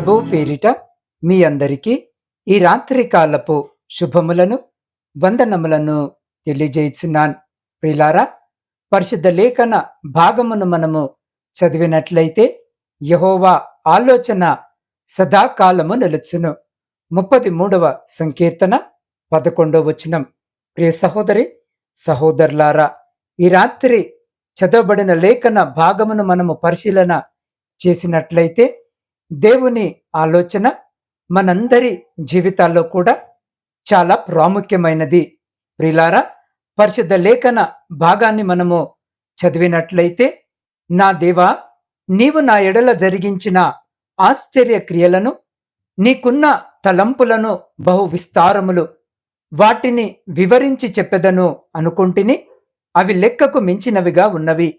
ప్రభువు పేరిట మీ అందరికీ ఈ రాత్రి కాలపు శుభములను వందనములను తెలియజేస్తున్నాను ప్రిలారా పరిశుద్ధ లేఖన భాగమును మనము చదివినట్లయితే యహోవా ఆలోచన సదాకాలము నిలుచును. ముప్పది మూడవ సంకీర్తన పదకొండవ వచనం. ప్రియ సహోదరి సహోదరులారా ఈ రాత్రి చదవబడిన లేఖన భాగమును మనము పరిశీలన చేసినట్లయితే దేవుని ఆలోచన మనందరి జీవితాల్లో కూడా చాలా ప్రాముఖ్యమైనది. ప్రిలారా పరిశుద్ధ లేఖన భాగాన్ని మనము చదివినట్లయితే నా దేవా నీవు నా ఎడల జరిగించిన ఆశ్చర్య క్రియలను నీకున్న తలంపులను బహు విస్తారములు వాటిని వివరించి చెప్పెదను అనుకుంటుని అవి లెక్కకు మించినవిగా ఉన్నవి.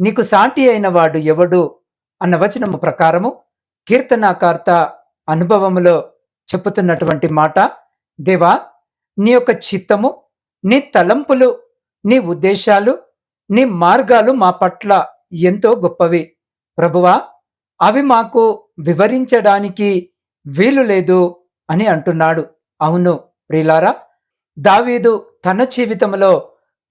నీకు సాటి అయిన వాడు ఎవడు? అన్న వచనము ప్రకారము కీర్తనాకార్త అనుభవములో చెప్పుతున్నటువంటి మాట దేవా నీ యొక్క చిత్తము నీ తలంపులు నీ ఉద్దేశాలు నీ మార్గాలు మా పట్ల ఎంతో గొప్పవి. ప్రభువా అవి మాకు వివరించడానికి వీలు లేదు అని అంటున్నాడు. అవును ప్రిలారా దావీదు తన జీవితంలో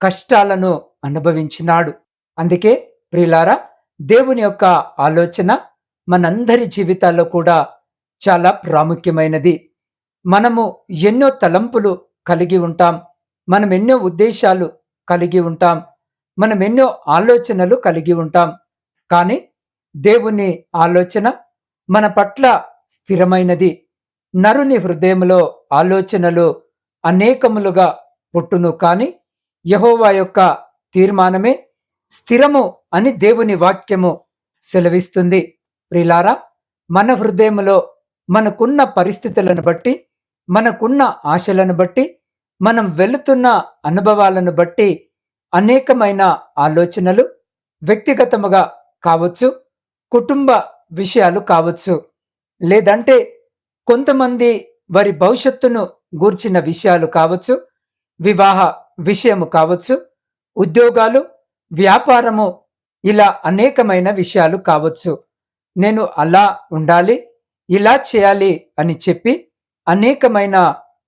కష్టాలను అనుభవించినాడు. అందుకే ప్రిలారా దేవుని యొక్క ఆలోచన మనందరి జీవితాల్లో కూడా చాలా ప్రాముఖ్యమైనది. మనము ఎన్నో తలంపులు కలిగి ఉంటాం. మనం ఎన్నో ఉద్దేశాలు కలిగి ఉంటాం. మనం ఎన్నో ఆలోచనలు కలిగి ఉంటాం. కానీ దేవుని ఆలోచన మన పట్ల స్థిరమైనది. నరుని హృదయంలో ఆలోచనలు అనేకములుగా పుట్టును కాని యహోవా యొక్క తీర్మానమే స్థిరము అని దేవుని వాక్యము సెలవిస్తుంది. ప్రిలారా మన హృదయములో మనకున్న పరిస్థితులను బట్టి మనకున్న ఆశలను బట్టి మనం వెళుతున్న అనుభవాలను బట్టి అనేకమైన ఆలోచనలు వ్యక్తిగతముగా కావచ్చు కుటుంబ విషయాలు కావచ్చు. లేదంటే కొంతమంది వారి భవిష్యత్తును గూర్చిన విషయాలు కావచ్చు వివాహ విషయము కావచ్చు ఉద్యోగాలు వ్యాపారము ఇలా అనేకమైన విషయాలు కావచ్చు. నేను అలా ఉండాలి ఇలా చేయాలి అని చెప్పి అనేకమైన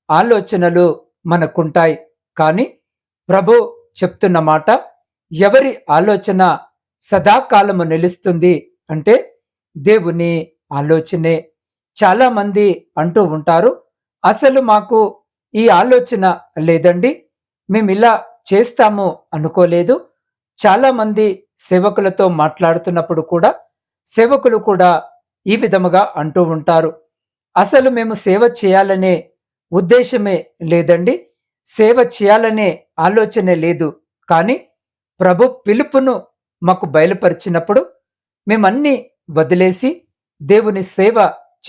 ఆలోచనలు మనకుంటాయి. కానీ ప్రభు చెప్తున్న మాట ఎవరి ఆలోచన సదాకాలము నిలుస్తుంది అంటే దేవుని ఆలోచనే. చాలామంది అంటూ ఉంటారు అసలు మాకు ఈ ఆలోచన లేదండి మేము ఇలా చేస్తాము అనుకోలేదు. చాలామంది సేవకులతో మాట్లాడుతున్నప్పుడు కూడా సేవకులు కూడా ఈ విధముగా అంటూ ఉంటారు. అసలు మేము సేవ చేయాలనే ఉద్దేశమే లేదండి. సేవ చేయాలనే ఆలోచనే లేదు. కానీ ప్రభు పిలుపును మాకు బయలుపరిచినప్పుడు మేమన్నీ వదిలేసి దేవుని సేవ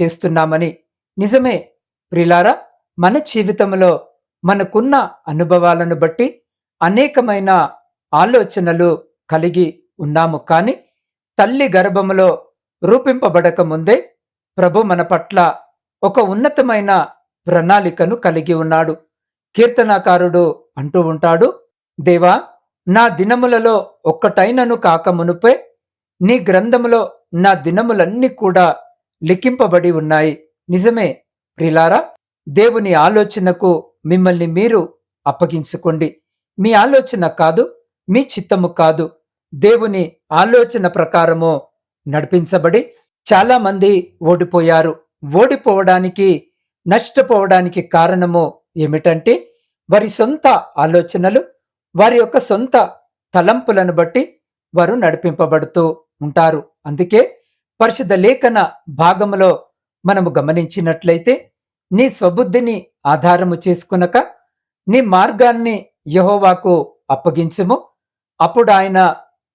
చేస్తున్నామని. నిజమే ప్రిలారా మన జీవితంలో మనకున్న అనుభవాలను బట్టి అనేకమైన ఆలోచనలు కలిగి ఉన్నాము. కానీ తల్లి గర్భములో రూపింపబడక ముందే ప్రభు మన పట్ల ఒక ఉన్నతమైన ప్రణాళికను కలిగి ఉన్నాడు. కీర్తనాకారుడు అంటూ ఉంటాడు దేవా నా దినములలో ఒక్కటైనను కాకమునుపే నీ గ్రంథములో నా దినములన్నీ కూడా లిఖింపబడి ఉన్నాయి. నిజమే ప్రిలారా దేవుని ఆలోచనకు మిమ్మల్ని మీరు అప్పగించుకోండి. మీ ఆలోచన కాదు మీ చిత్తము కాదు. దేవుని ఆలోచన ప్రకారము నడిపించబడి చాలామంది ఓడిపోయారు. ఓడిపోవడానికి నష్టపోవడానికి కారణము ఏమిటంటే వారి సొంత ఆలోచనలు వారి యొక్క సొంత తలంపులను బట్టి వారు నడిపింపబడుతూ ఉంటారు. అందుకే పరిశుద్ధ లేఖన భాగములో మనము గమనించినట్లయితే నీ స్వబుద్ధిని ఆధారము చేసుకునక నీ మార్గాన్ని యహోవాకు అప్పగించుము. అప్పుడు ఆయన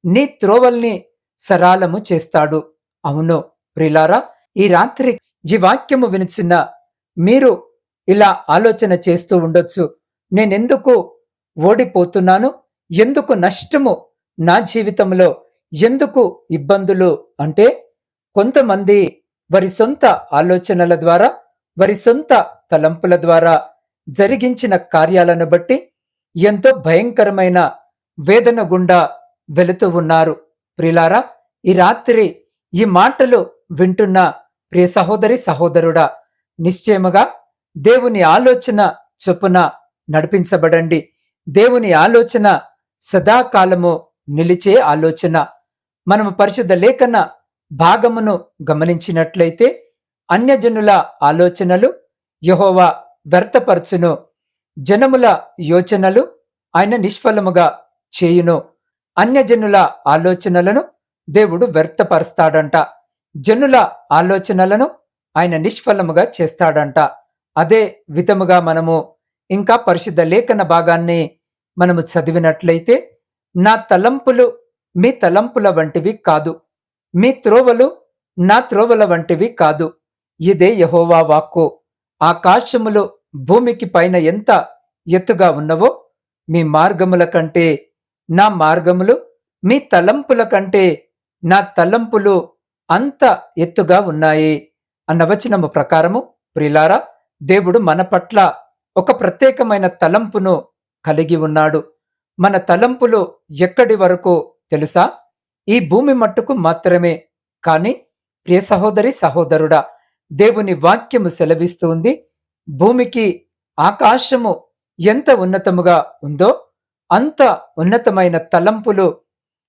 నీ త్రోవల్ని సరాలము చేస్తాడు. అవును ప్రిలారా ఈ రాత్రి ఈ వాక్యము వినిచిన మీరు ఇలా ఆలోచన చేస్తూ ఉండొచ్చు. నేనెందుకు ఓడిపోతున్నాను? ఎందుకు నష్టము నా జీవితంలో? ఎందుకు ఇబ్బందులు? అంటే కొంతమంది వారి సొంత ఆలోచనల ద్వారా వారి సొంత తలంపుల ద్వారా జరిగించిన కార్యాలను బట్టి ఎంతో భయంకరమైన వేదన గుండా వెళుతూ ఉన్నారు. ప్రిలారా ఈ రాత్రి ఈ మాటలు వింటున్న ప్రియ సహోదరి సహోదరుడా నిశ్చయముగా దేవుని ఆలోచన చొప్పున నడిపించబడండి. దేవుని ఆలోచన సదాకాలము నిలిచే ఆలోచన. మనము పరిశుద్ధ లేఖన భాగమును గమనించినట్లయితే అన్యజనుల ఆలోచనలు యహోవా వ్యర్థపరచును. జనముల యోచనలు ఆయన నిష్ఫలముగా చేయును. అన్యజనుల ఆలోచనలను దేవుడు వ్యర్థపరుస్తాడంట. జనుల ఆలోచనలను ఆయన నిష్ఫలముగా చేస్తాడంట. అదే విధముగా మనము ఇంకా పరిశుద్ధ లేఖన భాగాన్ని మనము చదివినట్లయితే నా తలంపులు మీ తలంపుల వంటివి కాదు. మీ త్రోవలు నా త్రోవల వంటివి కాదు. ఇదే యహోవా వాక్కు. ఆకాశములు భూమికి పైన ఎంత ఎత్తుగా ఉన్నవో మీ మార్గముల కంటే నా మార్గములు మీ తలంపుల కంటే నా తలంపులు అంత ఎత్తుగా ఉన్నాయి. అన్న వచనము ప్రకారము ప్రిలారా దేవుడు మన పట్ల ఒక ప్రత్యేకమైన తలంపును కలిగి ఉన్నాడు. మన తలంపులు ఎక్కడి వరకు తెలుసా? ఈ భూమి మట్టుకు మాత్రమే కాని ప్రియ సహోదరి సహోదరుడా దేవుని వాక్యము సెలవిస్తుంది భూమికి ఆకాశము ఎంత ఉన్నతముగా ఉందో అంత ఉన్నతమైన తలంపులు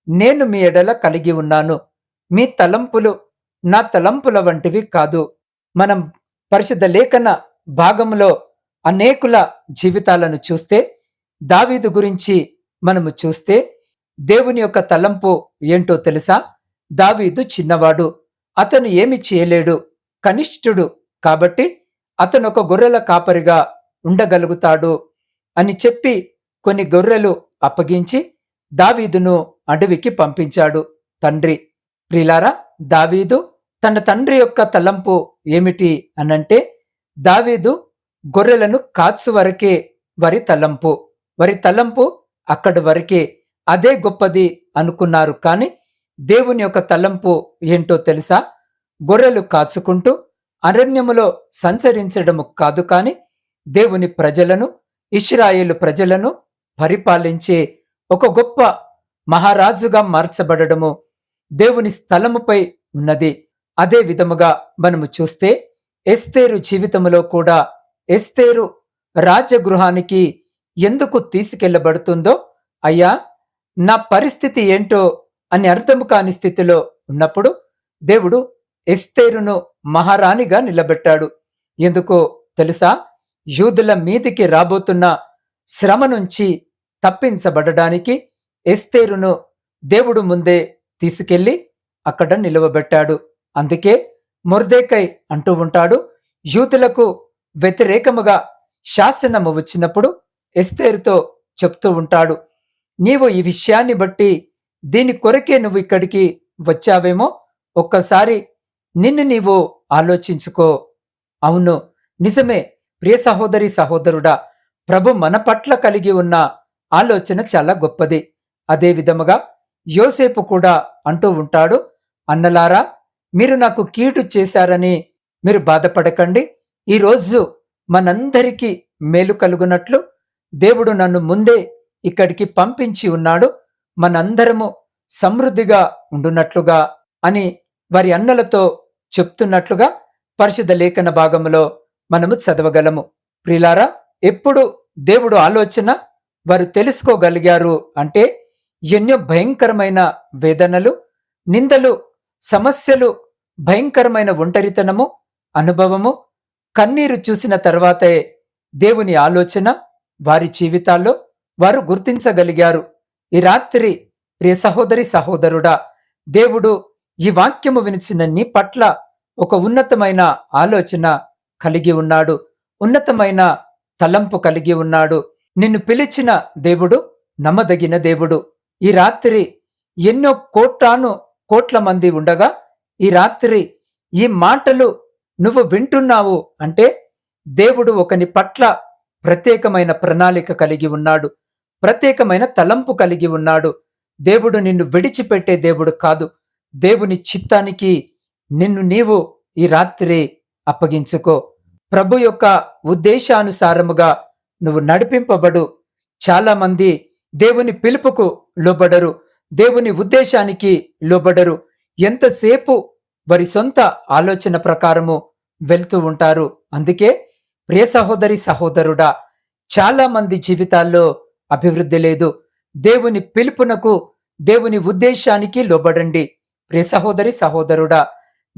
నేను మీ ఎడల కలిగి ఉన్నాను. మీ తలంపులు నా తలంపుల వంటివి కాదు. మనం పరిశుద్ధ లేఖన భాగంలో అనేకుల జీవితాలను చూస్తే దావీదు గురించి మనము చూస్తే దేవుని యొక్క తలంపు ఏంటో తెలుసా? దావీదు చిన్నవాడు అతను ఏమి చేయలేడు కనిష్ఠుడు కాబట్టి అతను ఒక గొర్రెల కాపరిగా ఉండగలుగుతాడు అని చెప్పి కొన్ని గొర్రెలు అప్పగించి దావీదును అడవికి పంపించాడు. తండ్రి ప్రిలారా దావీదు తన తండ్రి యొక్క తలంపు ఏమిటి అనంటే దావీదు గొర్రెలను కాచు వరకే వరి తలంపు వరి తలంపు అక్కడి వరకే అదే గొప్పది అనుకున్నారు. కాని దేవుని యొక్క తలంపు ఏంటో తెలుసా? గొర్రెలు కాచుకుంటూ అరణ్యములో సంచరించడము కాదు కాని దేవుని ప్రజలను ఇస్రాయేలు ప్రజలను పరిపాలించే ఒక గొప్ప మహారాజుగా మార్చబడము దేవుని స్థలముపై ఉన్నది. అదే విధముగా మనము చూస్తే ఎస్తేరు జీవితములో కూడా ఎస్తేరు రాజగృహానికి ఎందుకు తీసుకెళ్ళబడుతుందో అయ్యా నా పరిస్థితి ఏంటో అని అర్థము కాని స్థితిలో ఉన్నప్పుడు దేవుడు ఎస్తేరును మహారాణిగా నిలబెట్టాడు. ఎందుకో తెలుసా? యూదుల మీదికి రాబోతున్న శ్రమ నుంచి తప్పించబడడానికి ఎస్తేరును దేవుడు ముందే తీసుకెళ్ళి అక్కడ నిలువబెట్టాడు. అందుకే ముర్దేకై అంటూ ఉంటాడు యూతులకు వ్యతిరేకముగా శాసనము వచ్చినప్పుడు ఎస్తేరుతో చెప్తూ ఉంటాడు నీవు ఈ విషయాన్ని బట్టి దీని కొరకే నువ్వు ఇక్కడికి వచ్చావేమో? ఒక్కసారి నిన్ను నీవు ఆలోచించుకో. అవును నిజమే ప్రియ సహోదరి సహోదరుడా ప్రభు మన పట్ల కలిగి ఉన్న ఆలోచన చాలా గొప్పది. అదే విధముగా యోసేపు కూడా అంటూ ఉంటాడు అన్నలారా మీరు నాకు కీడు చేశారని మీరు బాధపడకండి. ఈరోజు మనందరికీ మేలు కలుగునట్లు దేవుడు నన్ను ముందే ఇక్కడికి పంపించి ఉన్నాడు. మనందరము సమృద్ధిగా ఉండునట్లుగా అని వారి అన్నలతో చెప్తున్నట్లుగా పరిశుద్ధ లేఖన భాగంలో మనము చదవగలము. ప్రిలారా ఎప్పుడు దేవుడు ఆలోచన వారు తెలుసుకోగలిగారు అంటే ఎన్నో భయంకరమైన వేదనలు నిందలు సమస్యలు భయంకరమైన ఒంటరితనము అనుభవము కన్నీరు చూసిన తర్వాతే దేవుని ఆలోచన వారి జీవితాల్లో వారు గుర్తించగలిగారు. ఈ రాత్రి ప్రియ సహోదరి సహోదరుడా దేవుడు ఈ వాక్యము వినిచిన నీ పట్ల ఒక ఉన్నతమైన ఆలోచన కలిగి ఉన్నాడు ఉన్నతమైన తలంపు కలిగి ఉన్నాడు. నిన్ను పిలిచిన దేవుడు నమ్మదగిన దేవుడు. ఈ రాత్రి ఎన్నో కోటాను కోట్ల మంది ఉండగా ఈ రాత్రి ఈ మాటలు నువ్వు వింటున్నావు అంటే దేవుడు ఒకని పట్ల ప్రత్యేకమైన ప్రణాళిక కలిగి ఉన్నాడు. ప్రత్యేకమైన తలంపు కలిగి ఉన్నాడు. దేవుడు నిన్ను విడిచిపెట్టే దేవుడు కాదు. దేవుని చిత్తానికి నిన్ను నీవు ఈ రాత్రి అప్పగించుకో. ప్రభు యొక్క ఉద్దేశానుసారముగా నువ్వు నడిపింపబడు. చాలామంది దేవుని పిలుపుకు లోబడరు. దేవుని ఉద్దేశానికి లోబడరు. ఎంతసేపు వారి సొంత ఆలోచన ప్రకారము వెళ్తూ ఉంటారు. అందుకే ప్రియ సహోదరి సహోదరుడా చాలామంది జీవితాల్లో అభివృద్ధి లేదు. దేవుని పిలుపునకు దేవుని ఉద్దేశానికి లోబడండి. ప్రియ సహోదరి సహోదరుడా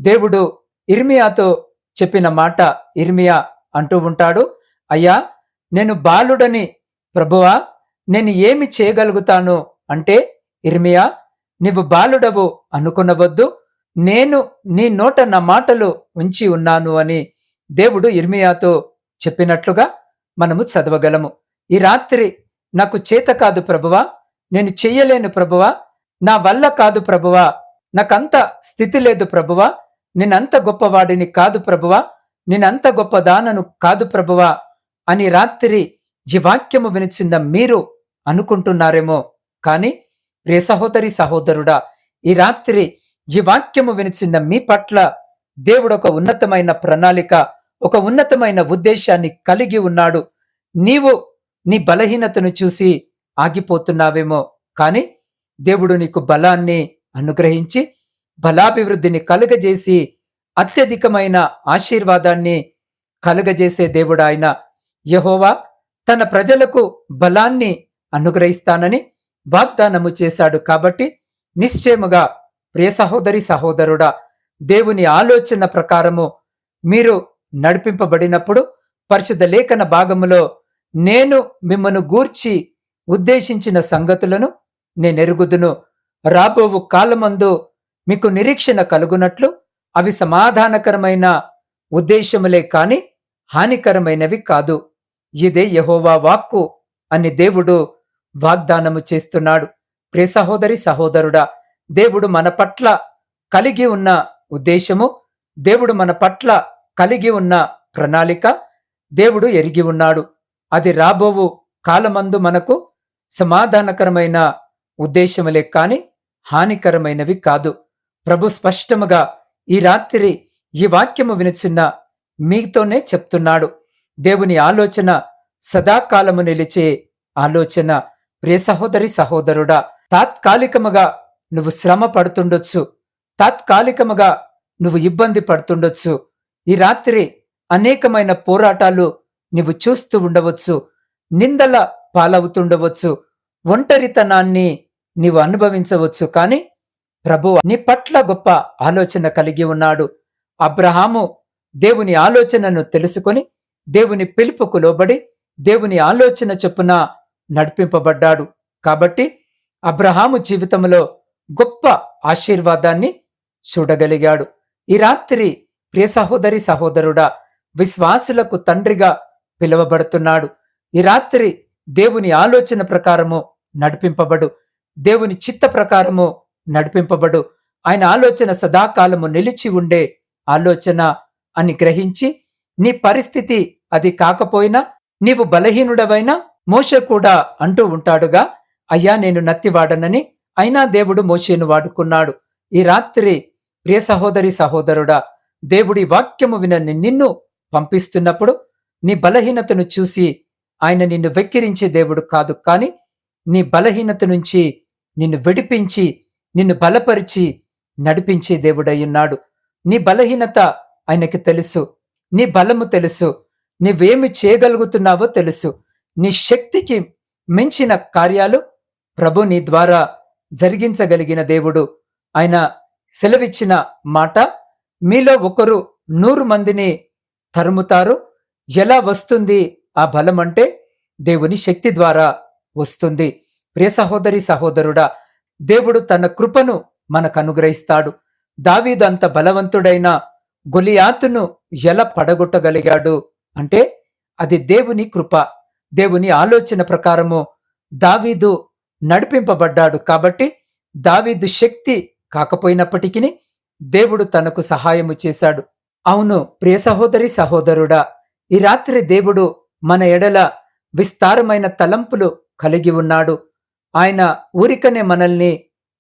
దేవుడు ఇర్మియాతో చెప్పిన మాట ఇర్మియా అంటూ ఉంటాడు. అయ్యా నేను బాలుడని ప్రభువా నేను ఏమి చేయగలుగుతాను? అంటే ఇర్మియా నీవు బాలుడవు అనుకునవద్దు. నేను నీ నోట నా మాటలు ఉంచి ఉన్నాను అని దేవుడు ఇర్మియాతో చెప్పినట్లుగా మనము చదవగలము. ఈ రాత్రి నాకు చేత కాదు ప్రభువా నేను చెయ్యలేను ప్రభువా నా వల్ల కాదు ప్రభువా నాకంత స్థితి లేదు ప్రభువా నేనంత గొప్పవాడిని కాదు ప్రభువా నేనంత గొప్పదానను కాదు ప్రభువా. అని రాత్రి ఈ వాక్యము వినిచింద మీరు అనుకుంటున్నారేమో. కాని ప్రియ సహోదరి సహోదరుడా ఈ రాత్రి ఈ వాక్యము వినిచింద మీ పట్ల దేవుడు ఒక ఉన్నతమైన ప్రణాళిక ఒక ఉన్నతమైన ఉద్దేశాన్ని కలిగి ఉన్నాడు. నీవు నీ బలహీనతను చూసి ఆగిపోతున్నావేమో. కాని దేవుడు నీకు బలాన్ని అనుగ్రహించి బలాభివృద్ధిని కలుగజేసి అత్యధికమైన ఆశీర్వాదాన్ని కలుగజేసే దేవుడు ఆయన. యహోవా తన ప్రజలకు బలాన్ని అనుగ్రహిస్తానని వాగ్దానము చేశాడు కాబట్టి నిశ్చయముగా ప్రియ సహోదరి సహోదరుడా దేవుని ఆలోచన ప్రకారము మీరు నడిపింపబడినప్పుడు పరిశుద్ధ లేఖన భాగములో నేను మిమ్మను గూర్చి ఉద్దేశించిన సంగతులను నేనెరుగుదును. రాబోవు కాలమందు మీకు నిరీక్షణ కలుగునట్లు అవి సమాధానకరమైన ఉద్దేశములే కాని హానికరమైనవి కాదు. ఇదే యహోవా వాక్కు అని దేవుడు వాగ్దానము చేస్తున్నాడు. ప్రే సహోదరి సహోదరుడా దేవుడు మన పట్ల కలిగి ఉన్న ఉద్దేశము దేవుడు మన పట్ల కలిగి ఉన్న ప్రణాళిక దేవుడు ఎరిగి ఉన్నాడు. అది రాబోవు కాలమందు మనకు సమాధానకరమైన ఉద్దేశములే కాని హానికరమైనవి కాదు. ప్రభు స్పష్టముగా ఈ రాత్రి ఈ వాక్యము వినిచిన్న మీతోనే చెప్తున్నాడు. దేవుని ఆలోచన సదాకాలము నిలిచే ఆలోచన. ప్రియ సహోదరి సహోదరుడా తాత్కాలికముగా నువ్వు శ్రమ పడుతుండొచ్చు. తాత్కాలికముగా నువ్వు ఇబ్బంది పడుతుండొచ్చు. ఈ రాత్రి అనేకమైన పోరాటాలు నువ్వు చూస్తూ ఉండవచ్చు. నిందల పాలవుతుండవచ్చు. ఒంటరితనాన్ని నీవు అనుభవించవచ్చు. కాని ప్రభు నీ పట్ల గొప్ప ఆలోచన కలిగి ఉన్నాడు. అబ్రహాము దేవుని ఆలోచనను తెలుసుకొని దేవుని పిలుపుకు లోబడి దేవుని ఆలోచన చొప్పున నడిపింపబడ్డాడు. కాబట్టి అబ్రహాము జీవితంలో గొప్ప ఆశీర్వాదాన్ని చూడగలిగాడు. ఈ రాత్రి ప్రియ సహోదరి సహోదరుడా విశ్వాసులకు తండ్రిగా పిలువబడుతున్నాడు. ఈ రాత్రి దేవుని ఆలోచన ప్రకారము నడిపింపబడు. దేవుని చిత్త ప్రకారము నడిపింపబడు. ఆయన ఆలోచన సదాకాలము నిలిచి ఉండే ఆలోచన అని గ్రహించి నీ పరిస్థితి అది కాకపోయినా నీవు బలహీనుడవైనా మోషే కూడా అంటూ ఉంటాడుగా అయ్యా నేను నత్తివాడనని అయినా దేవుడు మోషేను వాడుకున్నాడు. ఈ రాత్రి ప్రియ సహోదరి సహోదరుడా దేవుడి వాక్యము వినని నిన్ను పంపిస్తున్నప్పుడు నీ బలహీనతను చూసి ఆయన నిన్ను వెక్కిరించే దేవుడు కాదు కాని నీ బలహీనత నుంచి నిన్ను విడిపించి నిన్ను బలపరిచి నడిపించే దేవుడయ్యున్నాడు నీ బలహీనత ఆయనకి తెలుసు. నీ బలము తెలుసు. నీవేమి చేయగలుగుతున్నావో తెలుసు. నీ శక్తికి మించిన కార్యాలు ప్రభు నీ ద్వారా జరిగించగలిగిన దేవుడు. ఆయన సెలవిచ్చిన మాట మీలో ఒకరు నూరు మందిని తరుముతారు. ఎలా వస్తుంది ఆ బలం అంటే దేవుని శక్తి ద్వారా వస్తుంది. ప్రియ సహోదరి సహోదరుడా దేవుడు తన కృపను మనకు అనుగ్రహిస్తాడు. దావీదు అంత బలవంతుడైన గొలియాతును ఎలా పడగొట్టగలిగాడు అంటే అది దేవుని కృప దేవుని ఆలోచన ప్రకారము దావీదు నడిపింపబడ్డాడు కాబట్టి దావీదు శక్తి కాకపోయినప్పటికీ దేవుడు తనకు సహాయము చేశాడు. అవును ప్రియ సహోదరి సహోదరుడా ఈ రాత్రి దేవుడు మన ఎడల విస్తారమైన తలంపులు కలిగి ఉన్నాడు. ఆయన ఊరికనే మనల్ని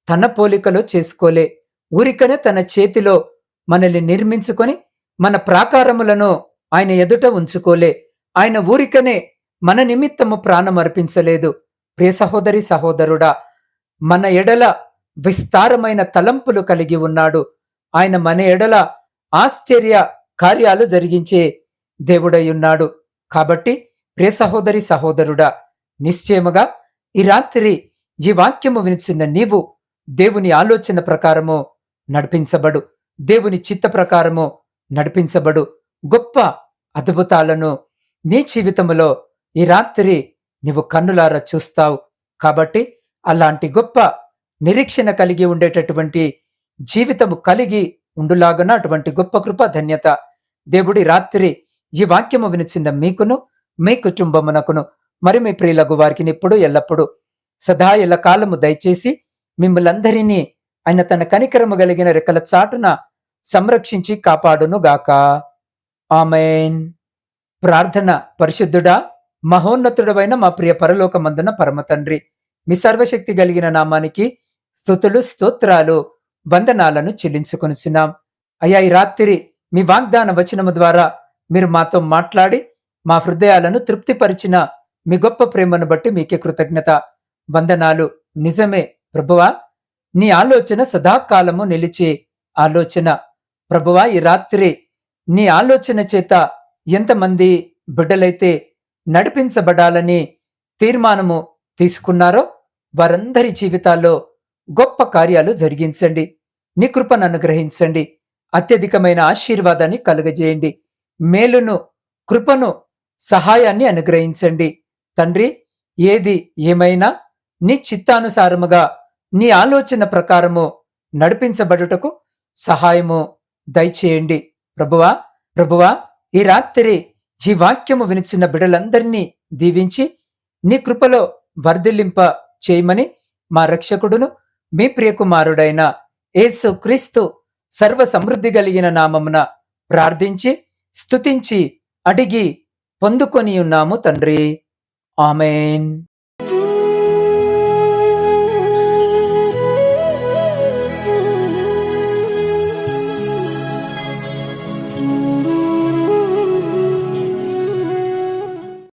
తన పోలికలో చేసుకోలే ఊరికనే తన చేతిలో మనల్ని నిర్మించుకొని మన ప్రాకారములను ఆయన ఎదుట ఉంచుకోలే. ఆయన ఊరికనే మన నిమిత్తము ప్రాణం అర్పించలేదు. ప్రియ సహోదరి సహోదరుడా మన ఎడల విస్తారమైన తలంపులు కలిగి ఉన్నాడు. ఆయన మన ఎడల ఆశ్చర్య కార్యాలు జరిగించే దేవుడై ఉన్నాడు. కాబట్టి ప్రియ సహోదరి సహోదరుడా నిశ్చయముగా ఈ రాత్రి ఈ వాక్యము వినిచిన నీవు దేవుని ఆలోచన ప్రకారము నడిపించబడు. దేవుని చిత్త ప్రకారము నడిపించబడు గొప్ప అద్భుతాలను నీ జీవితములో ఈ రాత్రి నీవు కన్నులారా చూస్తావు. కాబట్టి అలాంటి గొప్ప నిరీక్షణ కలిగి ఉండేటటువంటి జీవితము కలిగి ఉండులాగున అటువంటి గొప్ప కృప ధన్యత దేవుడి రాత్రి ఈ వాక్యము వినిచిన మీకును మీ కుటుంబమునకును మరి మీ ప్రియులకు వారికి ఇప్పుడు ఎల్లప్పుడూ సదా ఎల్ల కాలము దయచేసి మిమ్మలందరినీ ఆయన తన కనికరము కలిగిన రెక్కల చాటున సంరక్షించి కాపాడునుగాక. ఆమెన్. ప్రార్థన పరిశుద్ధుడా మహోన్నతుడమైన మా ప్రియ పరలోకమందున పరమ తండ్రి మీ సర్వశక్తి కలిగిన నామానికి స్థుతులు స్తోత్రాలు వందనాలను చెల్లించుకొనిచున్నాం. అయ్యా ఈ రాత్రి మీ వాగ్దాన వచనము ద్వారా మీరు మాతో మాట్లాడి మా హృదయాలను తృప్తిపరిచిన మీ గొప్ప ప్రేమను బట్టి మీకే కృతజ్ఞత వందనాలు. నిజమే ప్రభువా నీ ఆలోచన సదాకాలము నిలిచే ఆలోచన. ప్రభువా ఈ రాత్రి నీ ఆలోచన చేత ఎంతమంది బిడ్డలైతే నడిపించబడాలని తీర్మానము తీసుకున్నారో వారందరి జీవితాల్లో గొప్ప కార్యాలు జరిగించండి. నీ కృపను అనుగ్రహించండి. అత్యధికమైన ఆశీర్వాదాన్ని కలుగజేయండి. మేలును కృపను సహాయాన్ని అనుగ్రహించండి. తండ్రి ఏది ఏమైనా నీ చిత్తానుసారముగా నీ ఆలోచన ప్రకారము నడిపించబడుటకు సహాయము దయచేయండి. ప్రభువా ప్రభువా ఈ రాత్రి ఈ వాక్యము వినిచిన బిడలందరినీ దీవించి నీ కృపలో వర్ధిల్లింప చేయమని మా రక్షకుడును మీ ప్రియకుమారుడైన యేసు క్రీస్తు సర్వ సమృద్ధి కలిగిన నామమున ప్రార్థించి స్తుతించి అడిగి పొందుకొని ఉన్నాము తండ్రి. ఆమెన్.